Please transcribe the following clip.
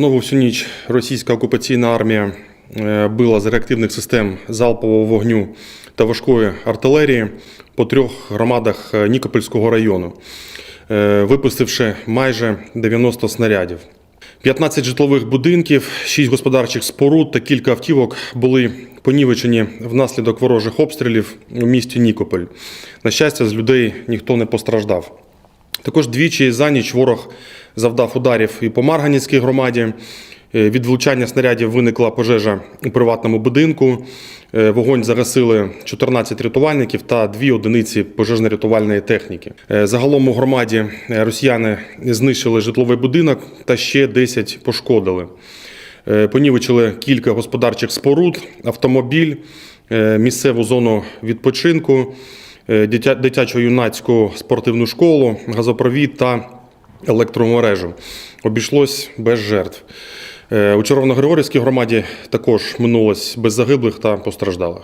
Знову всю ніч російська окупаційна армія е, била з реактивних систем залпового вогню та важкої артилерії по трьох громадах е, Нікопольського району, е, випустивши майже 90 снарядів. 15 житлових будинків, 6 господарчих споруд та кілька автівок були понівечені внаслідок ворожих обстрілів у місті Нікополь. На щастя, з людей ніхто не постраждав. Також двічі за ніч ворог завдав ударів і по Марганецькій громаді. Е, Від влучання снарядів виникла пожежа у приватному будинку. Е, Вогонь загасили 14 рятувальників та дві одиниці пожежно-рятувальної техніки. Е, Загалом у громаді росіяни знищили житловий будинок та ще 10 пошкодили. Понівечили кілька господарчих споруд, автомобіль, місцеву зону відпочинку, дитячо-юнацьку спортивну школу, газопровід та електромережу. Обійшлось без жертв. Е, У Червоногригорівській громаді також минулось без загиблих та постраждалих.